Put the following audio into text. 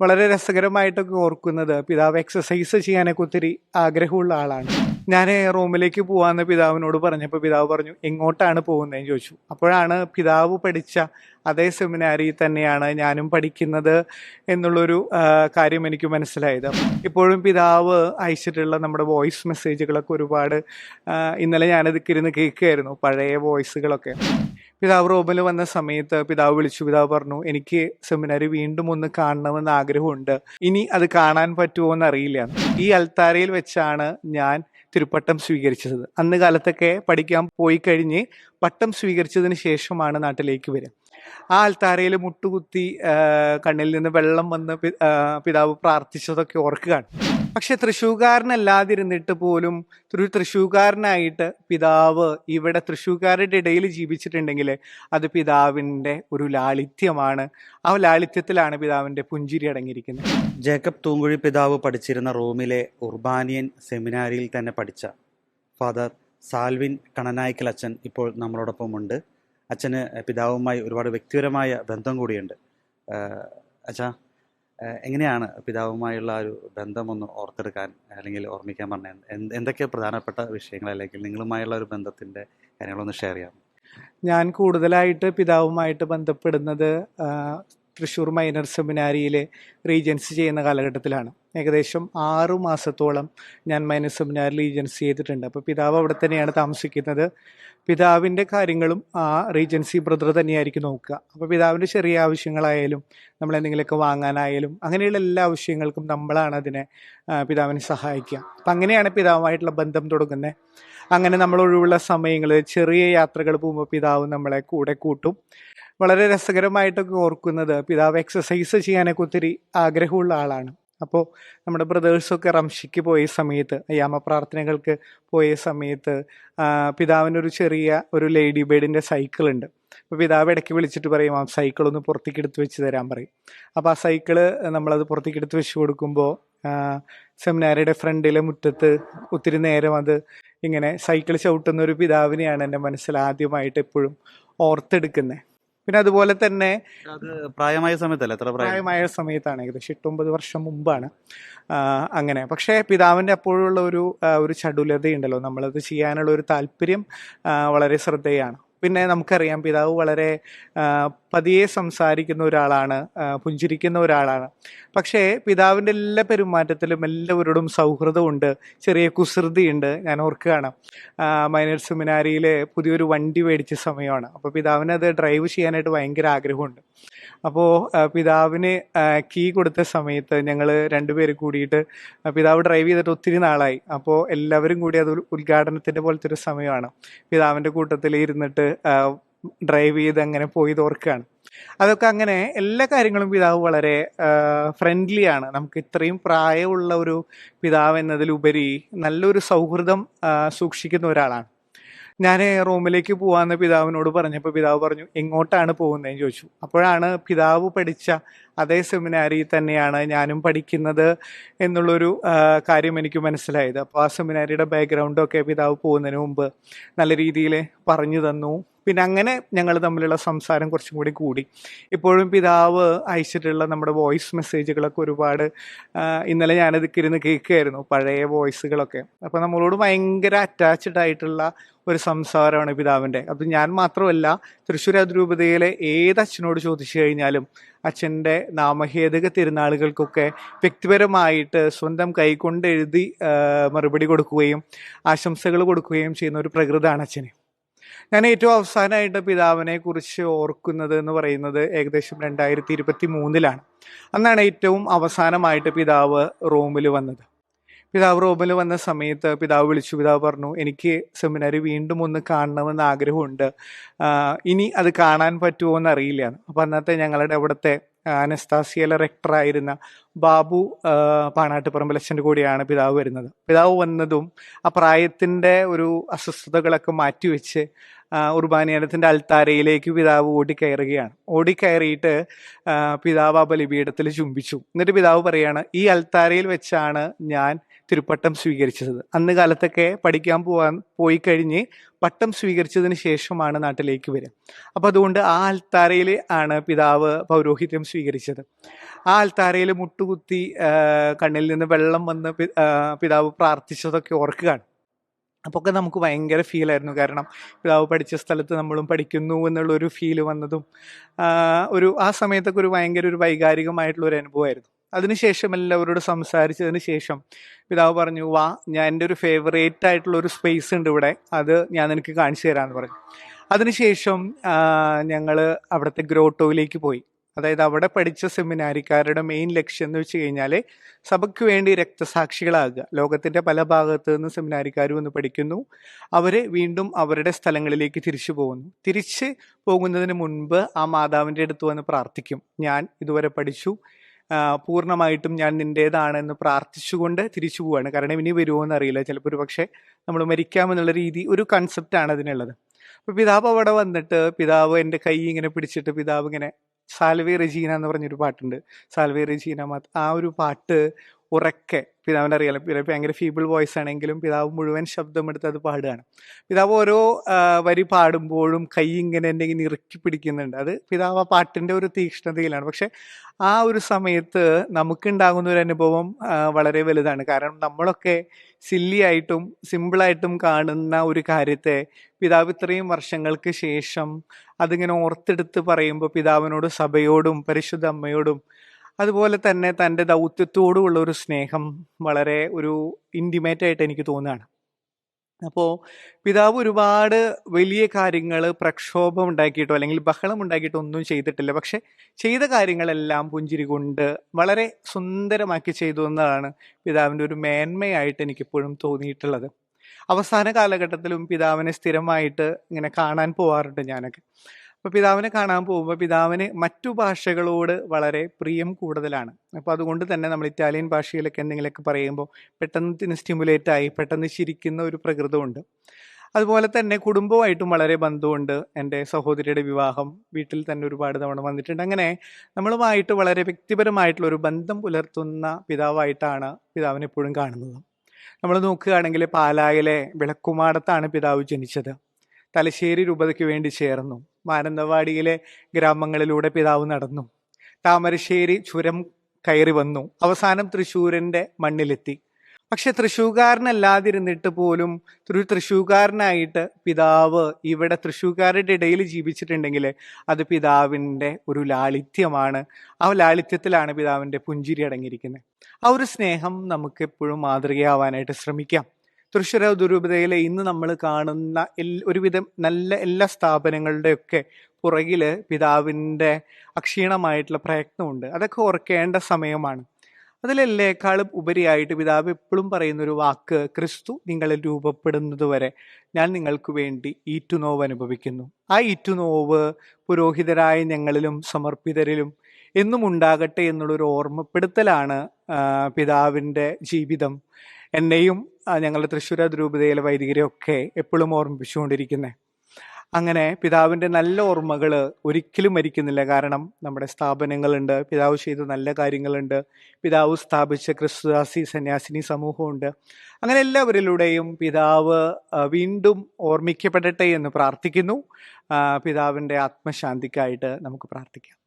വളരെ രസകരമായിട്ടൊക്കെ ഓർക്കുന്നത് പിതാവ് എക്സസൈസ് ചെയ്യാനൊക്കെ ഒത്തിരി ആഗ്രഹമുള്ള ആളാണ്. ഞാൻ റൂമിലേക്ക് പോകാമെന്ന് പിതാവിനോട് പറഞ്ഞപ്പോൾ പിതാവ് പറഞ്ഞു എങ്ങോട്ടാണ് പോകുന്നതെന്ന് ചോദിച്ചു. അപ്പോഴാണ് പിതാവ് പഠിച്ച അതേ സെമിനാരിയിൽ തന്നെയാണ് ഞാനും പഠിക്കുന്നത് എന്നുള്ളൊരു കാര്യം എനിക്ക് മനസ്സിലായത്. ഇപ്പോഴും പിതാവ് അയച്ചിട്ടുള്ള നമ്മുടെ വോയിസ് മെസ്സേജുകളൊക്കെ ഒരുപാട് ഇന്നലെ ഞാനത് ഇരുന്ന് കേൾക്കുകയായിരുന്നു പഴയ വോയിസുകളൊക്കെ പിതാവ് റോമിൽ വന്ന സമയത്ത് പിതാവ് വിളിച്ചു പിതാവ് പറഞ്ഞു എനിക്ക് സെമിനാരി വീണ്ടും ഒന്ന് കാണണമെന്ന് ആഗ്രഹമുണ്ട്. ഇനി അത് കാണാൻ പറ്റുമോ എന്ന് അറിയില്ല ഈ അൽത്താരയിൽ വെച്ചാണ് ഞാൻ തിരുപ്പട്ടം സ്വീകരിച്ചത്. അന്ന് കാലത്തൊക്കെ പഠിക്കാൻ പോയി കഴിഞ്ഞ് പട്ടം സ്വീകരിച്ചതിന് ശേഷമാണ് നാട്ടിലേക്ക് വരിക. ആ അൽത്താരയിൽ മുട്ടുകുത്തി കണ്ണിൽ നിന്ന് വെള്ളം വന്ന് പിതാവ് പ്രാർത്ഥിച്ചതൊക്കെ ഓർക്കുകയാണ്. പക്ഷെ തൃശ്ശൂക്കാരനല്ലാതിരുന്നിട്ട് പോലും ഒരു പിതാവ് ഇവിടെ തൃശ്ശൂക്കാരുടെ ഇടയിൽ ജീവിച്ചിട്ടുണ്ടെങ്കിൽ അത് പിതാവിന്റെ ഒരു ലാളിത്യമാണ്. ആ ലാളിത്യത്തിലാണ് പിതാവിന്റെ പുഞ്ചിരി അടങ്ങിയിരിക്കുന്നത്. ജേക്കബ് തൂങ്കുഴി പിതാവ് പഠിച്ചിരുന്ന റോമിലെ ഉർബാനിയൻ സെമിനാരിയിൽ തന്നെ പഠിച്ച ഫാദർ സാൽവിൻ കണനായ്ക്കൽ അച്ഛൻ ഇപ്പോൾ നമ്മളോടൊപ്പമുണ്ട്. അച്ഛന് പിതാവുമായി ഒരുപാട് വ്യക്തിപരമായ ബന്ധം കൂടിയുണ്ട്. അച്ഛാ എങ്ങനെയാണ് പിതാവുമായുള്ള ഒരു ഒരു ബന്ധമൊന്ന് ഓർത്തെടുക്കാൻ അല്ലെങ്കിൽ ഓർമ്മിക്കാൻ പറഞ്ഞ എന്തൊക്കെ പ്രധാനപ്പെട്ട വിഷയങ്ങൾ അല്ലെങ്കിൽ നിങ്ങളുമായുള്ള ഒരു ബന്ധത്തിന്റെ കാര്യങ്ങളൊന്ന് ഷെയർ ചെയ്യാം ഞാൻ കൂടുതലായിട്ട് പിതാവുമായിട്ട് ബന്ധപ്പെടുന്നത് തൃശ്ശൂർ മൈനർ സെമിനാരിയിൽ റീജൻസി ചെയ്യുന്ന കാലഘട്ടത്തിലാണ്. ഏകദേശം ആറു മാസത്തോളം ഞാൻ മൈനസ് സെമിനാറിൽ റീജൻസി ചെയ്തിട്ടുണ്ട്. അപ്പോൾ പിതാവ് അവിടെ തന്നെയാണ് താമസിക്കുന്നത്. പിതാവിന്റെ കാര്യങ്ങളും ആ റീജൻസി ബ്രദർ തന്നെയായിരിക്കും നോക്കുക. അപ്പോൾ പിതാവിന്റെ ചെറിയ ആവശ്യങ്ങളായാലും നമ്മൾ എന്തെങ്കിലുമൊക്കെ വാങ്ങാനായാലും അങ്ങനെയുള്ള എല്ലാ ആവശ്യങ്ങൾക്കും നമ്മളാണ് അതിനെ പിതാവിനെ സഹായിക്കുക. അപ്പം അങ്ങനെയാണ് പിതാവുമായിട്ടുള്ള ബന്ധം തുടങ്ങുന്നത് അങ്ങനെ നമ്മൾ ഒഴിവുള്ള സമയങ്ങളിൽ ചെറിയ യാത്രകൾ പോകുമ്പോൾ പിതാവ് നമ്മളെ കൂടെ കൂട്ടും. വളരെ രസകരമായിട്ടൊക്കെ ഓർക്കുന്നത് പിതാവ് എക്സസൈസ് ചെയ്യാനൊക്കെ ഒത്തിരി ആഗ്രഹമുള്ള ആളാണ്. അപ്പോൾ നമ്മുടെ ബ്രദേഴ്സൊക്കെ റംഷിക്ക് പോയ സമയത്ത് അയ്യാമ പ്രാർത്ഥനകൾക്ക് പോയ സമയത്ത് പിതാവിനൊരു ചെറിയ ഒരു ലേഡി ബേഡിന്റെ സൈക്കിൾ ഉണ്ട്. അപ്പോൾ പിതാവ് ഇടയ്ക്ക് വിളിച്ചിട്ട് പറയും ആ സൈക്കിൾ ഒന്ന് പുറത്തേക്ക് എടുത്ത് വെച്ച് തരാൻ പറയും. അപ്പോൾ ആ സൈക്കിൾ നമ്മളത് പുറത്തേക്ക് എടുത്ത് വെച്ച് കൊടുക്കുമ്പോൾ സെമിനാരിയുടെ ഫ്രണ്ടിലെ മുറ്റത്ത് ഒത്തിരി നേരം അത് ഇങ്ങനെ സൈക്കിൾ ചവിട്ടുന്ന ഒരു പിതാവിനെയാണ് എന്റെ മനസ്സിൽ ആദ്യമായിട്ട് എപ്പോഴും ഓർത്തെടുക്കുന്നത് പിന്നെ അതുപോലെ തന്നെ അത് പ്രായമായ സമയത്തല്ലേ? എത്ര പ്രായമായ സമയത്താണ് ഏകദേശം എട്ടൊമ്പത് വർഷം മുമ്പാണ്. അങ്ങനെ. പക്ഷേ പിതാവിന്റെ അപ്പോഴുള്ള ഒരു ഒരു ചടുലതയുണ്ടല്ലോ. നമ്മളത് ചെയ്യാനുള്ള ഒരു താല്പര്യം വളരെ ശ്രദ്ധേയാണ്. പിന്നെ നമുക്കറിയാം പിതാവ് വളരെ പതിയെ സംസാരിക്കുന്ന ഒരാളാണ് പുഞ്ചിരിക്കുന്ന ഒരാളാണ്. പക്ഷേ പിതാവിന്റെ എല്ലാ പെരുമാറ്റത്തിലും എല്ലാവരോടും സൗഹൃദമുണ്ട് ചെറിയ കുസൃതിയുണ്ട് ഞാൻ ഓർക്കുകയാണ്. മൈനർ സെമിനാരിയിൽ പുതിയൊരു വണ്ടി മേടിച്ച സമയമാണ്. അപ്പോൾ പിതാവിന് അത് ഡ്രൈവ് ചെയ്യാനായിട്ട് ഭയങ്കര ആഗ്രഹമുണ്ട്. അപ്പോൾ പിതാവിന് കീ കൊടുത്ത സമയത്ത് ഞങ്ങൾ രണ്ടുപേരും കൂടിയിട്ട് പിതാവ് ഡ്രൈവ് ചെയ്തിട്ട് ഒത്തിരി നാളായി. അപ്പോൾ എല്ലാവരും കൂടി അത് ഉദ്ഘാടനത്തിന്റെ പോലത്തെ ഒരു സമയമാണ്. പിതാവിന്റെ കൂട്ടത്തിൽ ഇരുന്നിട്ട് ഡ്രൈവ് ചെയ്ത് അങ്ങനെ പോയി തോർക്കുകയാണ് അതൊക്കെ അങ്ങനെ എല്ലാ കാര്യങ്ങളും പിതാവ് വളരെ ഫ്രണ്ട്ലി ആണ്. നമുക്ക് ഇത്രയും പ്രായമുള്ള ഒരു പിതാവ് എന്നതിലുപരി നല്ലൊരു സൗഹൃദം സൂക്ഷിക്കുന്ന ഒരാളാണ്. ഞാൻ റോമിലേക്ക് പോവാന്ന് പിതാവിനോട് പറഞ്ഞപ്പോൾ പിതാവ് പറഞ്ഞു എങ്ങോട്ടാണ് പോകുന്നതെന്ന് ചോദിച്ചു. അപ്പോഴാണ് പിതാവ് പഠിച്ച അതേ സെമിനാരിയിൽ തന്നെയാണ് ഞാനും പഠിക്കുന്നത് എന്നുള്ളൊരു കാര്യം എനിക്ക് മനസ്സിലായത്. അപ്പോൾ ആ സെമിനാരിയുടെ ബാക്ക്ഗ്രൗണ്ടൊക്കെ പിതാവ് പോകുന്നതിന് മുമ്പ് നല്ല രീതിയിൽ പറഞ്ഞു തന്നു. പിന്നെ അങ്ങനെ ഞങ്ങൾ തമ്മിലുള്ള സംസാരം കുറച്ചും കൂടി കൂടി. ഇപ്പോഴും പിതാവ് അയച്ചിട്ടുള്ള നമ്മുടെ വോയിസ് മെസ്സേജുകളൊക്കെ ഒരുപാട് ഇന്നലെ ഞാൻ ഇരുന്ന് കേൾക്കുകയായിരുന്നു പഴയ വോയിസുകളൊക്കെ. അപ്പോൾ നമ്മളോട് ഭയങ്കര അറ്റാച്ച്ഡ് ആയിട്ടുള്ള ഒരു സംസാരമാണ് പിതാവിന്റെ. അപ്പം ഞാൻ മാത്രമല്ല തൃശ്ശൂർ അതിരൂപതയിലെ ഏത് അച്ഛനോട് ചോദിച്ചു കഴിഞ്ഞാലും അച്ഛന്റെ നാമഹേതുക തിരുനാളുകൾക്കൊക്കെ വ്യക്തിപരമായിട്ട് സ്വന്തം കൈകൊണ്ട് എഴുതി മറുപടി കൊടുക്കുകയും ആശംസകൾ കൊടുക്കുകയും ചെയ്യുന്ന ഒരു പ്രകൃതമാണ് അച്ഛന്. ഞാൻ ഏറ്റവും അവസാനമായിട്ട് പിതാവിനെ കുറിച്ച് ഓർക്കുന്നത് എന്ന് പറയുന്നത് ഏകദേശം രണ്ടായിരത്തി ഇരുപത്തി മൂന്നിലാണ് അന്നാണ് ഏറ്റവും അവസാനമായിട്ട് പിതാവ് റോമിൽ വന്നത്. പിതാവ് റോമിൽ വന്ന സമയത്ത് പിതാവ് വിളിച്ചു പിതാവ് പറഞ്ഞു എനിക്ക് സെമിനാരി വീണ്ടും ഒന്ന് കാണണമെന്ന് ആഗ്രഹമുണ്ട്. ഇനി അത് കാണാൻ പറ്റുമോ എന്ന് അറിയില്ല അപ്പം അന്നത്തെ ഞങ്ങളുടെ അവിടുത്തെ അനസ്താസിയല റെക്ടറായിരുന്ന ബാബു ആ, പാണാട്ടുപറമ്പലച്ഛന്റെ കൂടെയാണ് പിതാവ് വരുന്നത്. പിതാവ് വന്നതും ആ പ്രായത്തിന്റെ ഒരു അസ്വസ്ഥതകളൊക്കെ മാറ്റിവെച്ച് ഉർബാനിയാനത്തിന്റെ അൽത്താരയിലേക്ക് പിതാവ് ഓടിക്കയറുകയാണ്. ഓടിക്കയറിയിട്ട് പിതാവ് ആ ബലിപീഠത്തിൽ ചുംബിച്ചു. എന്നിട്ട് പിതാവ് പറയാണ് ഈ അൽത്താരയിൽ വെച്ചാണ് ഞാൻ തിരുപ്പട്ടം സ്വീകരിച്ചത്. അന്ന് കാലത്തൊക്കെ പഠിക്കാൻ പോവാൻ പോയി കഴിഞ്ഞ് പട്ടം സ്വീകരിച്ചതിന് ശേഷമാണ് നാട്ടിലേക്ക് വരിക. അപ്പോൾ അതുകൊണ്ട് ആ അൽത്താരയിൽ ആണ് പിതാവ് പൗരോഹിത്യം സ്വീകരിച്ചത്. ആ അൽത്താരയിൽ മുട്ടുകുത്തി കണ്ണിൽ നിന്ന് വെള്ളം വന്ന് പിതാവ് പ്രാർത്ഥിച്ചതൊക്കെ ഓർക്കുകയാണ്. അപ്പോൾ ഒക്കെ നമുക്ക് ഭയങ്കര ഫീലായിരുന്നു കാരണം പിതാവ് പഠിച്ച സ്ഥലത്ത് നമ്മളും പഠിക്കുന്നു എന്നുള്ളൊരു ഫീൽ വന്നതും ഒരു ആ സമയത്തൊക്കെ ഒരു ഭയങ്കര ഒരു വൈകാരികമായിട്ടുള്ള ഒരു അനുഭവമായിരുന്നു. അതിനുശേഷം എല്ലാവരോട് സംസാരിച്ചതിന് ശേഷം പിതാവ് പറഞ്ഞു വാ ഞാൻ എന്റെ ഒരു ഫേവറേറ്റ് ആയിട്ടുള്ള ഒരു സ്പേസ് ഉണ്ട് ഇവിടെ. അത് ഞാൻ നിനക്ക് കാണിച്ചു തരാമെന്ന് പറഞ്ഞു. അതിനുശേഷം ഞങ്ങൾ അവിടുത്തെ ഗ്രോട്ടോയിലേക്ക് പോയി. അതായത് അവിടെ പഠിച്ച സെമിനാരിക്കാരുടെ മെയിൻ ലക്ഷ്യം എന്ന് വെച്ച് കഴിഞ്ഞാൽ സഭയ്ക്ക് വേണ്ടി രക്തസാക്ഷികളാകുക. ലോകത്തിന്റെ പല ഭാഗത്തു നിന്ന് സെമിനാരിക്കാർ വന്ന് പഠിക്കുന്നു. അവർ വീണ്ടും അവരുടെ സ്ഥലങ്ങളിലേക്ക് തിരിച്ചു പോകുന്നു. തിരിച്ച് പോകുന്നതിന് മുൻപ് ആ മാതാവിന്റെ അടുത്ത് വന്ന് പ്രാർത്ഥിക്കും. ഞാൻ ഇതുവരെ പഠിച്ചു. പൂർണമായിട്ടും ഞാൻ നിന്റേതാണെന്ന് പ്രാർത്ഥിച്ചുകൊണ്ട് തിരിച്ചു പോവാണ്. കാരണം ഇനി വരുമോ എന്നറിയില്ല. ചിലപ്പോൾ ഒരു പക്ഷേ നമ്മൾ മരിക്കാമെന്നുള്ള രീതി ഒരു കൺസെപ്റ്റാണ് അതിനുള്ളത്. അപ്പോൾ പിതാവ് അവിടെ വന്നിട്ട് പിതാവ് എന്റെ കൈ ഇങ്ങനെ പിടിച്ചിട്ട് പിതാവ് ഇങ്ങനെ സാൽവേ റെജീന എന്ന് പറഞ്ഞൊരു പാട്ടുണ്ട്. സാൽവേ റെജീന മാത് ആ ഒരു പാട്ട് ഉറക്കെ പിതാവിന്റെ അറിയാലോ. പിതാവ് ഭയങ്കര ഫീബിൾ വോയിസ് ആണെങ്കിലും പിതാവ് മുഴുവൻ ശബ്ദമെടുത്ത് അത് പാടുകയാണ്. പിതാവ് ഓരോ വരി പാടുമ്പോഴും കൈ ഇങ്ങനെ എന്നെ ഇങ്ങനെ ഇറുക്കി പിടിക്കുന്നുണ്ട്. അത് പിതാവ് ആ പാട്ടിന്റെ ഒരു തീക്ഷ്ണതയിലാണ്. പക്ഷെ ആ ഒരു സമയത്ത് നമുക്കുണ്ടാകുന്ന ഒരു അനുഭവം വളരെ വലുതാണ്. കാരണം നമ്മളൊക്കെ സില്ലി ആയിട്ടും സിമ്പിളായിട്ടും കാണുന്ന ഒരു കാര്യത്തെ പിതാവ് ഇത്രയും വർഷങ്ങൾക്ക് ശേഷം അതിങ്ങനെ ഓർത്തെടുത്ത് പറയുമ്പോൾ പിതാവിനോട് സഭയോടും പരിശുദ്ധ അമ്മയോടും അതുപോലെ തന്നെ തന്റെ ദൗത്യത്തോടുള്ള ഒരു സ്നേഹം വളരെ ഒരു ഇന്റിമേറ്റ് ആയിട്ട് എനിക്ക് തോന്നുകയാണ്. അപ്പോൾ പിതാവ് ഒരുപാട് വലിയ കാര്യങ്ങൾ പ്രക്ഷോഭം ഉണ്ടാക്കിയിട്ടോ അല്ലെങ്കിൽ ബഹളം ഉണ്ടാക്കിയിട്ടോ ഒന്നും ചെയ്തിട്ടില്ല. പക്ഷെ ചെയ്ത കാര്യങ്ങളെല്ലാം പുഞ്ചിരി കൊണ്ട് വളരെ സുന്ദരമാക്കി ചെയ്തു എന്നതാണ് പിതാവിന്റെ ഒരു മേന്മയായിട്ട് എനിക്കിപ്പോഴും തോന്നിയിട്ടുള്ളത്. അവസാന കാലഘട്ടത്തിലും പിതാവിനെ സ്ഥിരമായിട്ട് ഇങ്ങനെ കാണാൻ പോവാറുണ്ട് ഞാനൊക്കെ. അപ്പോൾ പിതാവിനെ കാണാൻ പോകുമ്പോൾ പിതാവിന് മറ്റു ഭാഷകളോട് വളരെ പ്രിയം കൂടുതലാണ്. അപ്പോൾ അതുകൊണ്ട് തന്നെ നമ്മൾ ഇറ്റാലിയൻ ഭാഷയിലൊക്കെ എന്തെങ്കിലുമൊക്കെ പറയുമ്പോൾ പെട്ടെന്ന് സ്റ്റിമുലേറ്റ് ആയി പെട്ടെന്ന് ചിരിക്കുന്ന ഒരു പ്രകൃതമുണ്ട്. അതുപോലെ തന്നെ കുടുംബമായിട്ടും വളരെ ബന്ധമുണ്ട്. എന്റെ സഹോദരിയുടെ വിവാഹം വീട്ടിൽ തന്നെ ഒരുപാട് തവണ വന്നിട്ടുണ്ട്. അങ്ങനെ നമ്മളുമായിട്ട് വളരെ വ്യക്തിപരമായിട്ടുള്ള ഒരു ബന്ധം പുലർത്തുന്ന പിതാവായിട്ടാണ് പിതാവിനെ എപ്പോഴും കാണുന്നത്. നമ്മൾ നോക്കുകയാണെങ്കിൽ പാലായിലെ വിളക്കുമാടത്താണ് പിതാവ് ജനിച്ചത്. തലശ്ശേരി രൂപതയ്ക്ക് വേണ്ടി ചേർന്നു. മാനന്തവാടിയിലെ ഗ്രാമങ്ങളിലൂടെ പിതാവ് നടന്നു. താമരശ്ശേരി ചുരം കയറി വന്നു. അവസാനം തൃശ്ശൂരിന്റെ മണ്ണിലെത്തി. പക്ഷെ തൃശ്ശൂകാരനല്ലാതിരുന്നിട്ട് പോലും ഒരു തൃശ്ശൂർക്കാരനായിട്ട് പിതാവ് ഇവിടെ തൃശ്ശൂകാരുടെ ഇടയിൽ ജീവിച്ചിട്ടുണ്ടെങ്കിൽ അത് പിതാവിന്റെ ഒരു ലാളിത്യമാണ്. ആ ലാളിത്യത്തിലാണ് പിതാവിന്റെ പുഞ്ചിരി അടങ്ങിയിരിക്കുന്നത്. ആ ഒരു സ്നേഹം നമുക്ക് എപ്പോഴും മാതൃകയാവാനായിട്ട് ശ്രമിക്കാം. തൃശ്ശൂർ ദുരൂപതയിലെ ഇന്ന് നമ്മൾ കാണുന്ന ഒരുവിധം നല്ല എല്ലാ സ്ഥാപനങ്ങളുടെയൊക്കെ പുറകിൽ പിതാവിന്റെ അക്ഷീണമായിട്ടുള്ള പ്രയത്നമുണ്ട്. അതൊക്കെ ഓർക്കേണ്ട സമയമാണ്. അതിലെല്ലേക്കാളും ഉപരിയായിട്ട് പിതാവ് എപ്പോഴും പറയുന്നൊരു വാക്ക് ക്രിസ്തു നിങ്ങളിൽ രൂപപ്പെടുന്നത് വരെ ഞാൻ നിങ്ങൾക്ക് വേണ്ടി ഈറ്റുനോവ് അനുഭവിക്കുന്നു. ആ ഈറ്റുനോവ് പുരോഹിതരായ ഞങ്ങളിലും സമർപ്പിതരിലും എന്നും ഉണ്ടാകട്ടെ എന്നുള്ളൊരു ഓർമ്മപ്പെടുത്തലാണ് പിതാവിന്റെ ജീവിതം. എന്നെയും ഞങ്ങളുടെ തൃശ്ശൂര ദ്രൂപതയിലെ വൈദികരെയൊക്കെ എപ്പോഴും ഓർമ്മിപ്പിച്ചുകൊണ്ടിരിക്കുന്നത് അങ്ങനെ പിതാവിന്റെ നല്ല ഓർമ്മകൾ ഒരിക്കലും മരിക്കുന്നില്ല. കാരണം നമ്മുടെ സ്ഥാപനങ്ങളുണ്ട് പിതാവ് ചെയ്ത നല്ല കാര്യങ്ങളുണ്ട് പിതാവ് സ്ഥാപിച്ച ക്രിസ്തുദാസി സന്യാസിനി സമൂഹമുണ്ട്. അങ്ങനെ എല്ലാവരിലൂടെയും പിതാവ് വീണ്ടും ഓർമ്മിക്കപ്പെടട്ടെ എന്ന് പ്രാർത്ഥിക്കുന്നു. പിതാവിന്റെ ആത്മശാന്തിക്കായിട്ട് നമുക്ക് പ്രാർത്ഥിക്കാം.